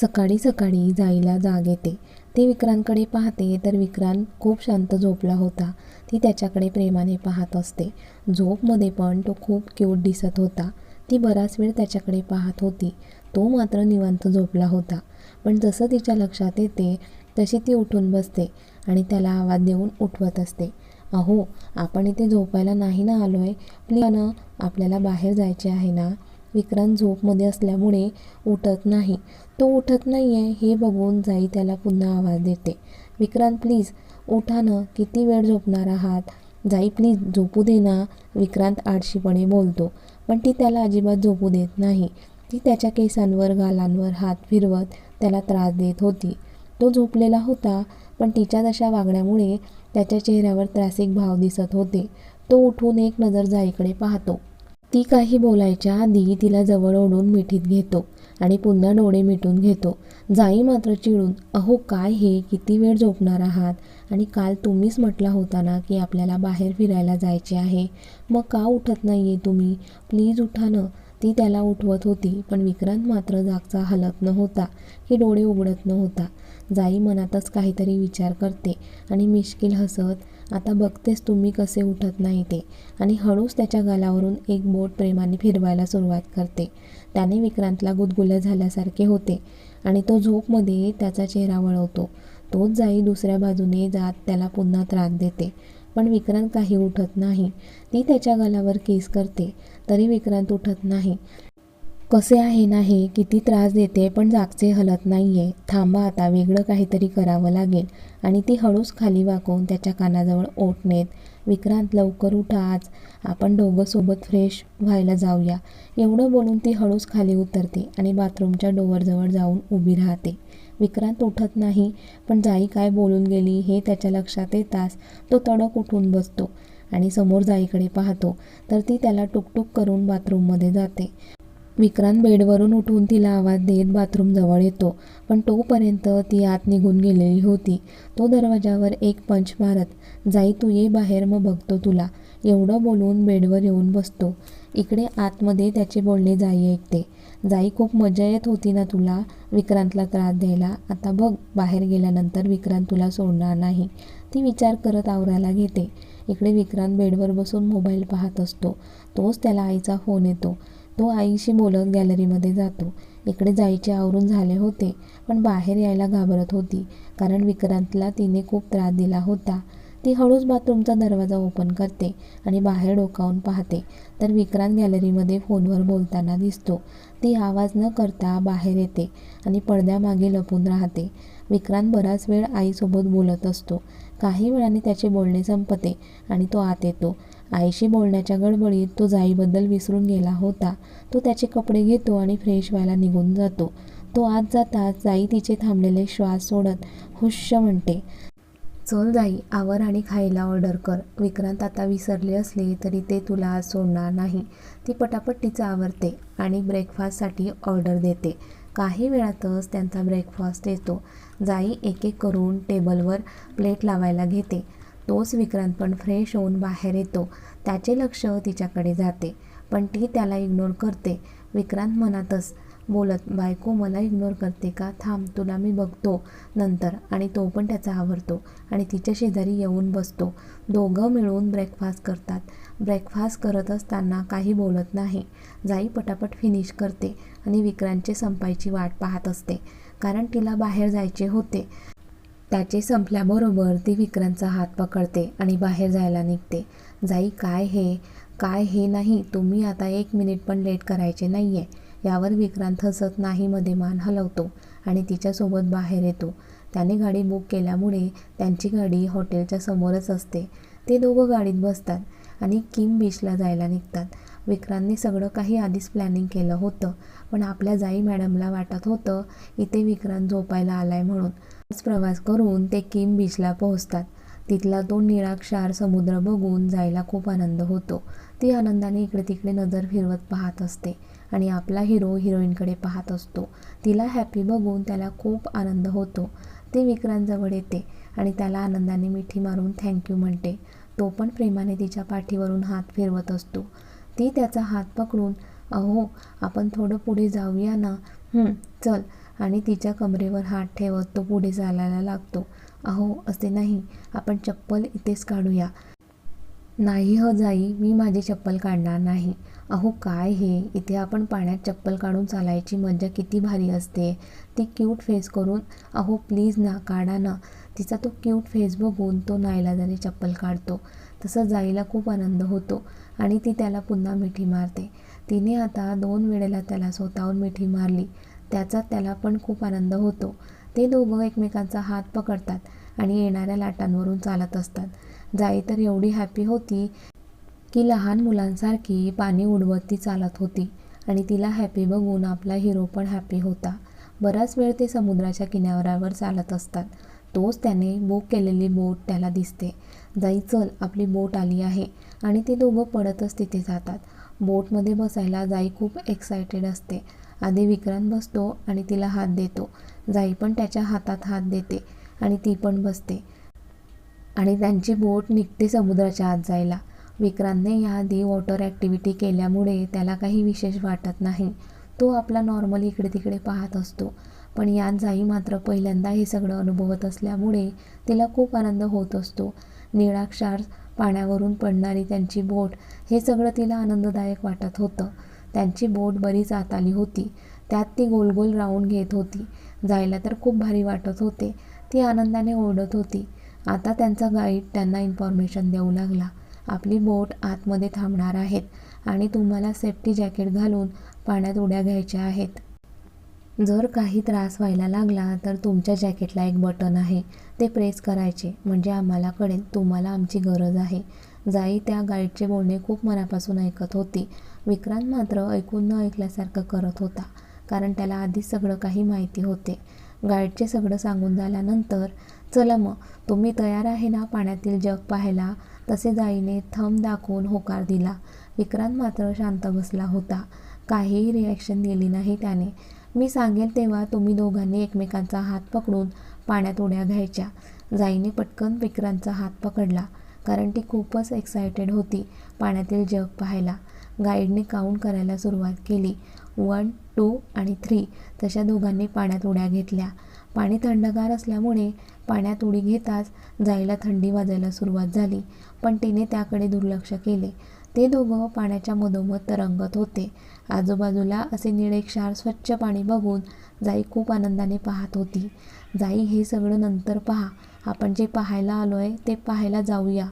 सकाळी सकाळी जाईला जाग येते. ती विक्रांतकडे पाहते तर विक्रांत खूप शांत झोपला होता. ती त्याच्याकडे प्रेमाने पाहत असते. झोपमध्ये पण तो खूप क्यूट दिसत होता. ती बराच वेळ त्याच्याकडे पाहत होती. तो मात्र निवांत झोपला होता. पण जसं तिच्या लक्षात येते तशी ती उठून बसते आणि त्याला आवाज देऊन उठवत असते. अहो आपण इथे झोपायला नाही ना आलो आहे प्लीज ना आपल्याला बाहेर जायचे आहे ना? विक्रांत झोपमध्ये असल्यामुळे उठत नाही. तो उठत नाही आहे हे बघून जाई त्याला पुन्हा आवाज देते. विक्रांत प्लीज उठा ना. किती वेळ झोपणार आहात? जाई प्लीज झोपू दे ना विक्रांत आळशीपणे बोलतो. पण ती त्याला अजिबात झोपू देत नाही. ती त्याच्या केसांवर गालांवर हात फिरवत त्याला त्रास देत होती. तो झोपलेला होता पण तिच्या तशा वागण्यामुळे त्याच्या चेहऱ्यावर त्रासिक भाव दिसत होते. तो उठून एक नजर जाईकडे पाहतो. ती काही बोलायच्या आधी तिला जवळ ओढून मिठीत घेतो आणि पुन्हा डोळे मिटून घेतो. जाई मात्र चिडून अहो काय हे? किती वेळ झोपणार आहात? आणि काल तुम्हीच म्हटला होता ना की आपल्याला बाहेर फिरायला जायचे आहे. मग का उठत नाही आहे तुम्ही? प्लीज उठा ना. ती त्याला उठवत होती पण विक्रांत मात्र जागचा हलत नव्हता की डोळे उघडत नव्हता. जाई मनातच काहीतरी विचार करते आणि मिश्किल हसत आता बघतेस तुम्ही कसे उठत नाही ते. आणि हळूच त्याच्या गलावरून एक बोट प्रेमाने फिरवायला सुरुवात करते. त्याने विक्रांतला गुदगुल्या झाल्यासारखे होते आणि तो झोपमध्ये त्याचा चेहरा वळवतो. तोच जाई दुसऱ्या बाजूने जात त्याला पुन्हा त्रास देते. पण विक्रांत काही उठत नाही. ती त्याच्या गलावर केस करते. तरी विक्रांत उठत नाही. कसे आहे ना हे किती त्रास देते पण जागचे हलत नाही आहे थांबा आता वेगळं काहीतरी करावं लागेल. आणि ती हळूच खाली वाकवून त्याच्या कानाजवळ ओठ नेत विक्रांत लवकर उठा आज. आपण दोघं सोबत फ्रेश व्हायला जाऊया. एवढं बोलून ती हळूच खाली उतरते आणि बाथरूमच्या डोअरजवळ जाऊन उभी राहते. विक्रांत उठत नाही पण जाई काय बोलून गेली हे त्याच्या लक्षात येताच तो तडक उठून बसतो आणि समोर जाईकडे पाहतो. तर ती त्याला टुकटुक करून बाथरूममध्ये जाते. विक्रांत बेडवरून उठून तिला आवाज देत बाथरूमजवळ येतो पण तोपर्यंत ती आत निघून गेलेली होती. तो दरवाजावर एक पंच मारत जाई तू ये बाहेर मग बघतो तुला एवढं बोलून बेडवर येऊन बसतो. इकडे आतमध्ये त्याचे बोलणे जाई ऐकते. जाई खूप मजा येत होती ना तुला विक्रांतला त्रास द्यायला. आता बघ बाहेर गेल्यानंतर विक्रांत तुला सोडणार नाही ती विचार करत आवरायला घेते. इकडे विक्रांत बेडवर बसून मोबाईल पाहत असतो. तोच त्याला आईचा फोन येतो. तो आईशी बोलत गॅलरीमध्ये जातो. इकडे जायचे आवरून झाले होते पण बाहेर यायला घाबरत होती कारण विक्रांतला तिने खूप त्रास दिला होता. ती हळूच बाथरूमचा दरवाजा ओपन करते आणि बाहेर डोकावून पाहते. तर विक्रांत गॅलरीमध्ये फोनवर बोलताना दिसतो. ती आवाज न करता बाहेर येते आणि पडद्यामागे लपून राहते. विक्रांत बराच वेळ आईसोबत बोलत असतो. काही वेळाने त्याचे बोलणे संपते आणि तो आत येतो. आईशी बोलण्याच्या गडबडीत तो जाईबद्दल विसरून गेला होता. तो त्याचे कपडे घेतो आणि फ्रेश व्हायला निघून जातो. तो आत जाताच जाई तिचे थांबलेले श्वास सोडत हुश्य म्हणते चल जाई आवर आणि खायला ऑर्डर कर. विक्रांत आता विसरले असले तरी ते तुला आज सोडणार नाही. ती पटापट तिचं आवरते आणि ब्रेकफास्टसाठी ऑर्डर देते. काही वेळातच त्यांचा ब्रेकफास्ट येतो. जाई एक एक करून टेबलवर प्लेट लावायला घेते. तोच विक्रांत पण फ्रेश होऊन बाहेर येतो. त्याचे लक्ष तिच्याकडे जाते पण ती त्याला इग्नोर करते. विक्रांत मनातच बोलत बायको मला इग्नोर करते का? थांब तुला मी बघतो नंतर. आणि तो पण त्याचा आवरतो आणि तिच्या शेजारी येऊन बसतो. दोघं मिळून ब्रेकफास्ट करतात. ब्रेकफास्ट करत असताना काही बोलत नाही. जाई पटापट फिनिश करते. आणि विक्रांतचे संपायची वाट पाहत असते. कारण तिला बाहेर जायचे होते. त्याचे संपल्याबरोबर ती विक्रांतचा हात पकडते आणि बाहेर जायला निघते. जाई काय हे? काय हे नाही? तुम्ही आता एक मिनिट पण लेट करायचे नाही आहे यावर विक्रांत हसत नाही मध्ये मान हलवतो आणि तिच्यासोबत बाहेर येतो. त्याने गाडी बुक केल्यामुळे त्यांची गाडी हॉटेलच्या समोरच असते. ते दोघं गाडीत बसतात आणि किम बीचला जायला निघतात. विक्रांतने सगळं काही आधीच प्लॅनिंग केलं होतं. पण आपल्या जाई मॅडमला वाटत होतं इथे विक्रांत झोपायला आलाय म्हणून. प्रवास करून ते किम बीचला पोहोचतात. तिथला तो निराक्षार समुद्र बघून जायला खूप आनंद होतो. ती आनंदाने इकडे तिकडे नजर फिरवत पाहत असते आणि आपला हिरो हिरोईनकडे पाहत असतो. तिला हॅपी बघून त्याला खूप आनंद होतो. ती विक्रांतजवळ येते आणि त्याला आनंदाने मिठी मारून थँक्यू म्हणते. तो पण प्रेमाने तिच्या पाठीवरून हात फिरवत असतो. ती त्याचा हात पकडून अहो आपण थोडं पुढे जाऊया ना. चल. आणि तिच्या कमरेवर हात ठेवत तो पुढे चालायला लागतो. अहो असे नाही. आपण चप्पल इथेच काढूया. नाही ह जाई. मी माझी चप्पल काढणार नाही. अहो काय हे? इथे आपण पाण्यात चप्पल काढून चालायची मज्जा किती भारी असते. ती क्यूट फेस करून अहो प्लीज ना काढा ना. तिचा तो क्यूट फेस बघून तो नाईलाजाने चप्पल काढतो. तसं जाईला खूप आनंद होतो. आणि ती त्याला पुन्हा मिठी मारते. तिने आता दोन वेळेला त्याला स्वतःहून मिठी मारली. त्याचा त्याला पण खूप आनंद होतो. ते दोघं एकमेकांचा हात पकडतात आणि येणाऱ्या लाटांवरून चालत असतात. जाई तर एवढी हॅपी होती की लहान मुलांसारखी पाणी उडवत ती चालत होती आणि तिला हॅपी बघून आपला हिरो पण हॅपी होता. बराच वेळ ते समुद्राच्या किनाऱ्यावर चालत असतात. तोच त्याने बुक केलेली बोट त्याला दिसते. जाई चल आपली बोट आली आहे. आणि ते दोघं पडतच तिथे जातात. बोटमध्ये बसायला जाई खूप एक्सायटेड असते. आधी विक्रांत बसतो आणि तिला हात देतो. जाई पण त्याच्या हातात हात देते आणि ती पण बसते. आणि त्यांची बोट निघते समुद्राच्या आत जायला. विक्रांतने याआधी वॉटर ॲक्टिव्हिटी केल्यामुळे त्याला काही विशेष वाटत नाही. तो आपला नॉर्मल इकडे तिकडे पाहत असतो. पण यात जाई मात्र पहिल्यांदा हे सगळं अनुभवत असल्यामुळे तिला खूप आनंद होत असतो. निळाक्षार पाण्यावरून पडणारी त्यांची बोट हे सगळं तिला आनंददायक वाटत होतं. त्यांची बोट बरीच आत आली होती. त्यात ती गोल गोल राऊंड घेत होती. जायला तर खूप भारी वाटत होते. ती आनंदाने ओढत होती. आता त्यांचा गाईड त्यांना इन्फॉर्मेशन देऊ लागला. आपली बोट आतमध्ये थांबणार आहेत आणि तुम्हाला सेफ्टी जॅकेट घालून पाण्यात उड्या घ्यायच्या आहेत. जर काही त्रास व्हायला लागला तर तुमच्या जॅकेटला एक बटन आहे. ते प्रेस करायचे. म्हणजे आम्हाला कळेल तुम्हाला आमची गरज आहे. जाई त्या गाईडचे बोलणे खूप मनापासून ऐकत होती. विक्रांत मात्र ऐकून न ऐकल्यासारखं करत होता कारण त्याला आधीच सगळं काही माहिती होते. गाईडचे सगळं सांगून झाल्यानंतर चला मग तुम्ही तयार आहे ना पाण्यातील जग पाहायला? तसे जाईने थंब दाखवून होकार दिला. विक्रांत मात्र शांत बसला होता. काहीही रिॲक्शन दिली नाही त्याने. मी सांगेल तेव्हा तुम्ही दोघांनी एकमेकांचा हात पकडून पाण्यात उड्या घ्यायच्या. जाईने पटकन विक्रांतचा हात पकडला कारण ती खूपच एक्सायटेड होती पाण्यातील जग पाहायला. गाईडने काउंट करायला सुरुवात केली. वन टू आणि थ्री तशा दोघांनी पाण्यात उड्या घेतल्या. पाणी थंडगार असल्यामुळे पाण्यात उडी घेताच जायला थंडी वाजायला सुरुवात झाली पण तिने त्याकडे दुर्लक्ष केले. ते दोघं पाण्याच्या मधोमध तरंगत होते. आजूबाजूला असे निळे क्षार स्वच्छ पाणी बघून जाई खूप आनंदाने पाहत होती. जाई हे सगळं नंतर पहा. आपण जे पाहायला आलो आहे ते पाहायला जाऊया.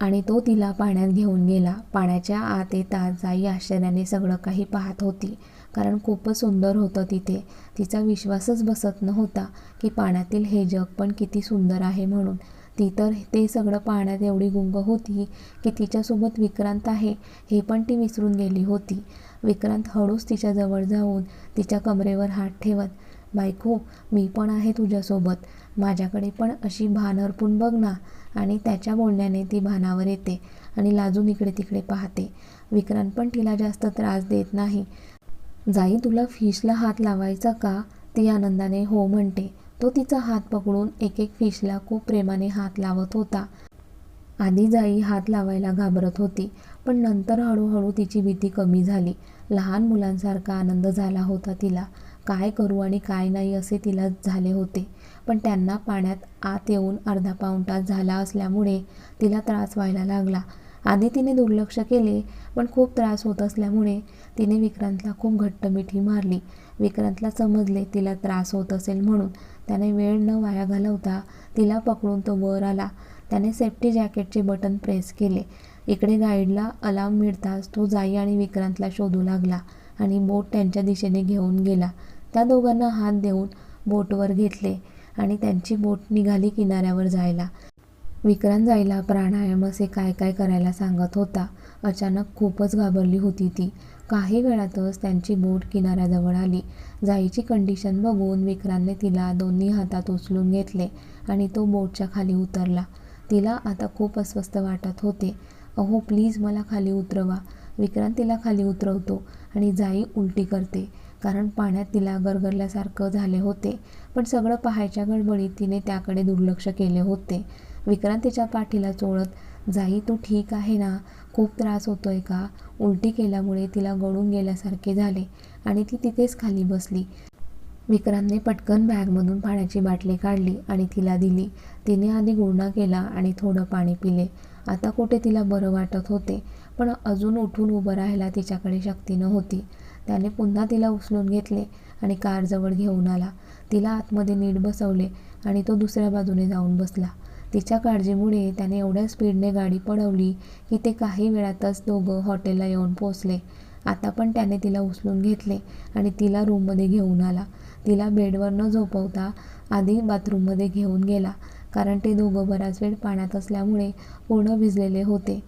आणि तो तिला पाण्यात घेऊन गेला. पाण्याच्या आत येताच जाई आश्चर्याने सगळं काही पाहत होती. कारण खूपच सुंदर होतं तिथे. तिचा विश्वासच बसत नव्हता की पाण्यातील हे जग पण किती सुंदर आहे म्हणून. ती तर ते सगळं पाहण्यात एवढी गुंग होती की तिच्यासोबत विक्रांत आहे हे पण ती विसरून गेली होती. विक्रांत हळूच तिच्याजवळ जाऊन तिच्या कमरेवर हात ठेवत बायको मी पण आहे तुझ्यासोबत. माझ्याकडे पण अशी भान हरपून बघ ना. आणि त्याच्या बोलण्याने ती भानावर येते आणि लाजून इकडे तिकडे पाहते. विक्रांत पण तिला जास्त त्रास देत नाही. जाई तुला फिशला हात लावायचा का? ती आनंदाने हो म्हणते. तो तिचा हात पकडून एक एक फिशला खूप प्रेमाने हात लावत होता. आधी जाई हात लावायला घाबरत होती पण नंतर हळूहळू तिची भीती कमी झाली. लहान मुलांसारखा आनंद झाला होता तिला. काय करू आणि काय नाही असे तिला झाले होते पण त्यांना पाण्यात आत येऊन अर्धा पाऊण तास झाला असल्यामुळे तिला त्रास व्हायला लागला. आधी तिने दुर्लक्ष केले पण खूप त्रास होत असल्यामुळे तिने विक्रांतला खूप घट्ट मिठी मारली. विक्रांतला समजले तिला त्रास होत असेल म्हणून. त्याने वेळ न वाया घालवता तिला पकडून तो वर आला. त्याने सेफ्टी जॅकेटचे बटन प्रेस केले. इकडे गाईडला अलार्म मिळताच तो जाई आणि विक्रांतला शोधू लागला आणि बोट त्यांच्या दिशेने घेऊन गेला. त्या दोघांना हात देऊन बोटवर घेतले आणि त्यांची बोट निघाली किनाऱ्यावर जायला. विक्रांत जायला प्राणायाम असे काय काय करायला सांगत होता. अचानक खूपच घाबरली होती ती. काही वेळातच त्यांची बोट किनाऱ्याजवळ आली. जाईची कंडिशन बघून विक्रांतने तिला दोन्ही हातात उचलून घेतले आणि तो बोटच्या खाली उतरला. तिला आता खूप अस्वस्थ वाटत होते. अहो प्लीज मला खाली उतरवा. विक्रांत तिला खाली उतरवतो आणि जाई उलटी करते. कारण पाण्यात तिला गरगरल्यासारखं झाले होते. पण सगळं पाहायच्या गडबडीत तिने त्याकडे दुर्लक्ष केले होते. विक्रांत तिच्या पाठीला चोळत जाई तू ठीक आहे ना? खूप त्रास होतोय का? उलटी केल्यामुळे तिला गळून गेल्यासारखे झाले आणि ती तिथेच खाली बसली. विक्रांतने पटकन बॅगमधून पाण्याची बाटली काढली आणि तिला दिली. तिने आधी गुळणा केला आणि थोडं पाणी पिले. आता कुठे तिला बरं वाटत होते पण अजून उठून उभं राहायला तिच्याकडे शक्ती नव्हती. त्याने पुन्हा तिला उचलून घेतले आणि कारजवळ घेऊन आला. तिला आतमध्ये नीट बसवले आणि तो दुसऱ्या बाजूने जाऊन बसला. तिच्या काळजीमुळे त्याने एवढ्या स्पीडने गाडी पळवली की ते काही वेळातच दोघं हॉटेलला येऊन पोचले आता पण त्याने तिला उचलून घेतले आणि तिला रूममध्ये घेऊन आला. तिला बेडवर न झोपवता आधी बाथरूममध्ये घेऊन गेला कारण ते दोघं बराच वेळ पाण्यात असल्यामुळे पूर्ण भिजलेले होते.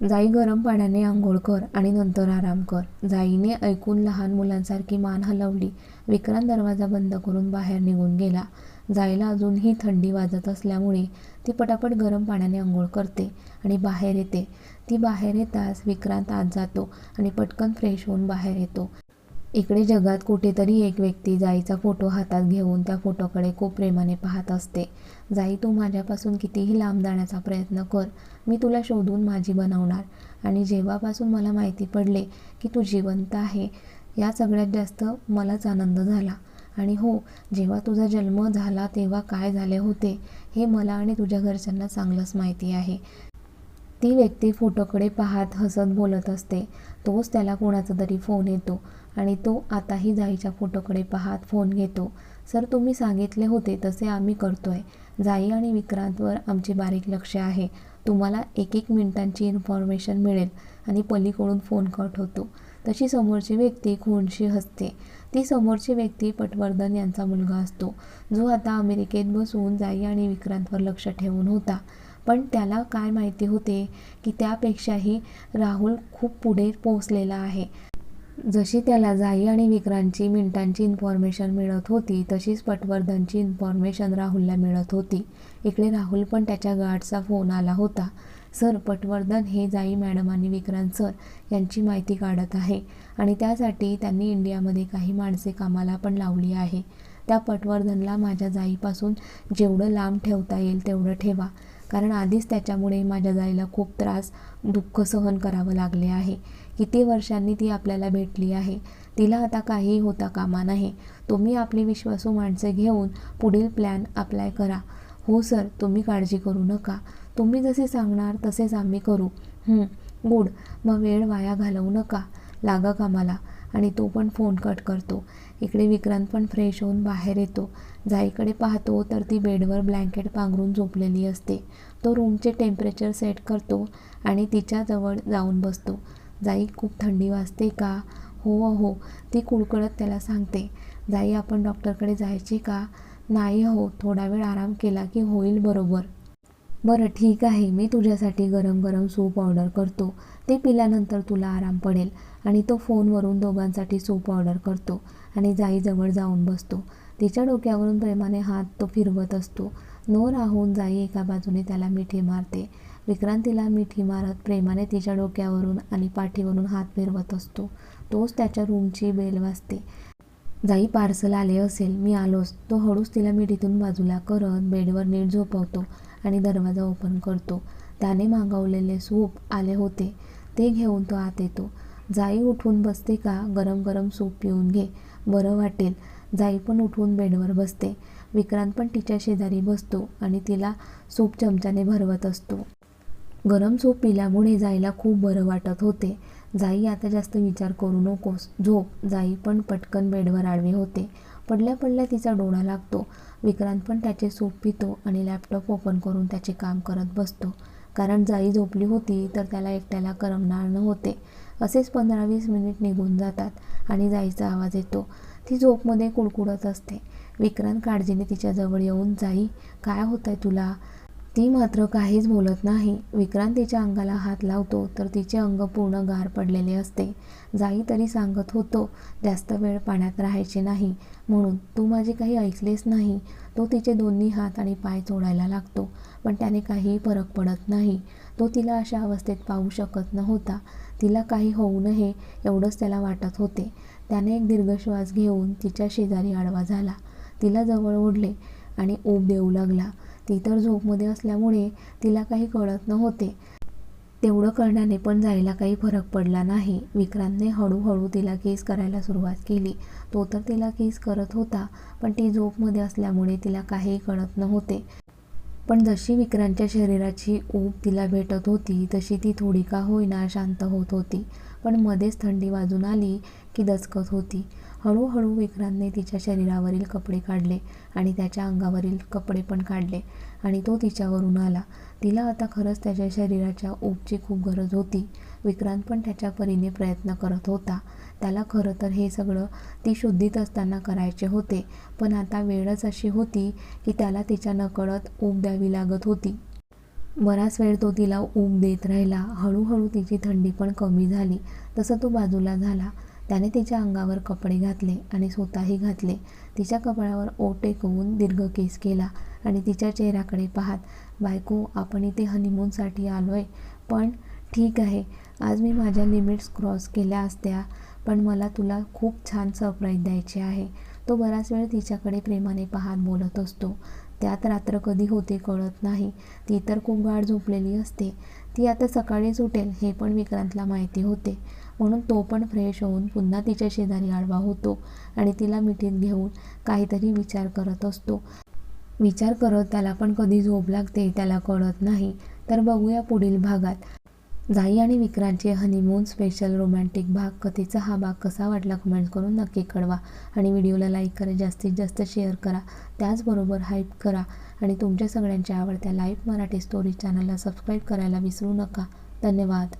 जाई गरम पाण्याने आंघोळ कर आणि नंतर आराम कर. जाईने ऐकून लहान मुलांसारखी मान हलवली. विक्रांत दरवाजा बंद करून बाहेर निघून गेला. जाईला अजूनही थंडी वाजत असल्यामुळे ती पटापट गरम पाण्याने आंघोळ करते आणि बाहेर येते. ती बाहेर येताच विक्रांत आत जातो आणि पटकन फ्रेश होऊन बाहेर येतो. इकडे जगात कुठेतरी एक व्यक्ती जाईचा फोटो हातात घेऊन त्या फोटोकडे खूप प्रेमाने पाहत असते. जाई तू माझ्यापासून कितीही लांब जाण्याचा प्रयत्न कर. मी तुला शोधून माझी बनवणार. आणि जेव्हापासून मला माहिती पडले की तू जिवंत आहे या सगळ्यात जास्त मलाच आनंद झाला. आणि हो जेव्हा तुझा जन्म झाला तेव्हा काय झाले होते हे मला आणि तुझ्या घरच्यांना चांगलंच माहिती आहे. ती व्यक्ती फोटोकडे पाहत हसत बोलत असते. तोच त्याला कोणाचा तरी फोन येतो आणि तो आताही जाईच्या फोटोकडे पाहत फोन घेतो. सर तुम्ही सांगितले होते तसे आम्ही करतो आहे जाई आणि विक्रांतवर आमचे बारीक लक्ष आहे. तुम्हाला एक एक मिनिटांची इन्फॉर्मेशन मिळेल आणि पलीकडून फोन कट होतो. तशी समोरची व्यक्ती खूनशी हसते. ती समोरची व्यक्ती पटवर्धन यांचा मुलगा असतो. जो आता अमेरिकेत बसून जाई आणि विक्रांतवर लक्ष ठेवून होता. पण त्याला काय माहिती होते की त्यापेक्षाही राहुल खूप पुढे पोहोचलेला आहे. जशी त्याला जाई आणि विक्रांतची मिनिटांची इन्फॉर्मेशन मिळत होती तशीच पटवर्धनची इन्फॉर्मेशन राहुलला मिळत होती. इकडे राहुल पण त्याच्या गार्डचा फोन आला होता. सर पटवर्धन हे जाई मॅडम आणि विक्रांत सर यांची माहिती काढत आहे आणि त्यासाठी त्यांनी इंडियामध्ये काही माणसे कामाला पण लावली आहे. त्या पटवर्धनला माझ्या जाईपासून जेवढं लांब ठेवता येईल तेवढं ठेवा. कारण आधीच त्याच्यामुळे माझ्या जाईला खूप त्रास दुःख सहन करावं लागले आहे. किती वर्षांनी ती आपल्याला भेटली आहे. तिला आता काही होता कामा नाही तुम्ही आपली विश्वासू माणसे घेऊन पुढील प्लॅन अप्लाय करा. हो सर तुम्ही काळजी करू नका. तुम्ही जसे सांगणार तसेच आम्ही करू. गुड मग वेळ वाया घालवू नका. लागा कामाला. आणि तो पण फोन कट करतो. इकडे विक्रांत पण फ्रेश होऊन बाहेर येतो. जाईकडे पाहतो तर ती बेडवर ब्लँकेट पांघरून झोपलेली असते. तो रूमचे टेम्परेचर सेट करतो आणि तिच्याजवळ जाऊन बसतो. जाई खूप थंडी वाजते का? हो हो ती कुळकळत त्याला सांगते. जाई आपण डॉक्टरकडे जायचे का? नाही हो थोडा वेळ आराम केला की होईल बरोबर. बरं ठीक आहे. मी तुझ्यासाठी गरम गरम सूप ऑर्डर करतो. ते पिल्यानंतर तुला आराम पडेल. आणि तो फोनवरून दोघांसाठी सूप ऑर्डर करतो आणि जाईजवळ जाऊन बसतो. तिच्या डोक्यावरून प्रेमाने हात तो फिरवत असतो. नो राहून जाई एका बाजूने त्याला मिठी मारते. विक्रांतीला मिठी मारत प्रेमाने तिच्या डोक्यावरून आणि पाठीवरून हात फिरवत असतो. तोच त्याच्या रूमची बेल वाजते. जाई पार्सल आले असेल मी आलोच. तो हळूच तिला मिठीतून बाजूला करत बेडवर नीट झोपवतो आणि दरवाजा ओपन करतो. त्याने मागवलेले सूप आले होते. ते घेऊन तो आत येतो. जाई उठून बसते का? गरम गरम सूप पिऊन घे. बरं वाटेल. जाई पण उठून बेडवर बसते. विक्रांत पण तिच्या शेजारी बसतो आणि तिला सूप चमच्याने भरवत असतो. गरम सूप पिल्यामुळे जाईला खूप बरं वाटत होते. जाई आता जास्त विचार करू नकोस. झोप. जाई पण पटकन बेडवर आडवी होते. पडल्या पडल्या तिचा डोळा लागतो. विक्रांत पण त्याचे सूप पितो आणि लॅपटॉप ओपन करून त्याचे काम करत बसतो. कारण जाई झोपली होती तर त्याला एकट्याला करमणार न होते असेच पंधरा वीस मिनिट निघून जातात आणि जाईचा आवाज येतो. ती झोपमध्ये कुडकुडत असते. विक्रांत काळजीने तिच्याजवळ येऊन जाई काय होतंय तुला? ती मात्र काहीच बोलत नाही. विक्रांत तिच्या अंगाला हात लावतो तर तिचे अंग पूर्ण गार पडलेले असते. जाई तरी सांगत होतो जास्त वेळ पाण्यात राहायचे नाही. म्हणून तू माझे काही ऐकलेस नाही. तो तिचे दोन्ही हात आणि पाय चोडायला लागतो पण त्याने काहीही फरक पडत नाही. तो तिला अशा अवस्थेत पाहू शकत नव्हता. तिला काही होऊ नये एवढंच त्याला वाटत होते. त्याने एक दीर्घ श्वास घेऊन तिच्या शेजारी आडवा झाला. तिला जवळ ओढले आणि ऊब देऊ लागला. ती तर झोपमध्ये असल्यामुळे तिला काही कळत नव्हते. तेवढं करण्याने पण जायला काही फरक पडला नाही. विक्रांतने हळूहळू तिला केस करायला सुरुवात केली. तो तर तिला केस करत होता पण ती झोपमध्ये असल्यामुळे तिला काहीही कळत नव्हते. पण जशी विक्रांतच्या शरीराची ऊब तिला भेटत होती तशी ती थोडी का होईना शांत होत होती. पण मध्येच थंडी वाजून आली की दचकत होती. हळूहळू विक्रांतने तिच्या शरीरावरील कपडे काढले आणि त्याच्या अंगावरील कपडे पण काढले आणि तो तिच्यावरून आला. तिला आता खरंच त्याच्या शरीराच्या ऊबची खूप गरज होती. विक्रांत पण त्याच्या परीने प्रयत्न करत होता. त्याला खरं तर हे सगळं ती शुद्धीत असताना करायचे होते पण आता वेळच अशी होती की त्याला तिच्या नकळत ऊब द्यावी लागत होती. बराच वेळ तो तिला ऊब देत राहिला. हळूहळू तिची थंडी पण कमी झाली. तसं तो बाजूला झाला. त्याने तिच्या अंगावर कपडे घातले आणि स्वतःही घातले. तिच्या कपड्यावर ओ टेकवून दीर्घ केस केला आणि तिच्या चेहऱ्याकडे पाहत बायको आपण इथे हनीमूनसाठी आलो आहे पण ठीक आहे. आज मी माझ्या लिमिट्स क्रॉस केल्या असत्या पण मला तुला खूप छान सरप्राईज द्यायचे आहे. तो बराच वेळ तिच्याकडे प्रेमाने पाहत बोलत असतो. त्यात रात्र कधी होते कळत नाही. ती तर खूप गाढ झोपलेली असते. ती आता सकाळीच उठेल हे पण विक्रांतला माहिती होते. म्हणून तो पण फ्रेश होऊन पुन्हा तिच्या शेजारी आडवा होतो आणि तिला मिठीत घेऊन काहीतरी विचार करत असतो. विचार करत त्याला पण कधी झोप लागते त्याला कळत नाही. तर बघूया पुढील भागात. जाई आणि विक्रांतचे हनीमून स्पेशल रोमॅन्टिक भाग कथेचा हा भाग कसा वाटला कमेंट करून नक्की कळवा. आणि व्हिडिओला लाईक करा जास्तीत जास्त शेअर करा. त्याचबरोबर हाईप करा. आणि तुमच्या सगळ्यांच्या आवडत्या लाईव्ह मराठी स्टोरी चॅनलला सबस्क्राईब करायला विसरू नका. धन्यवाद.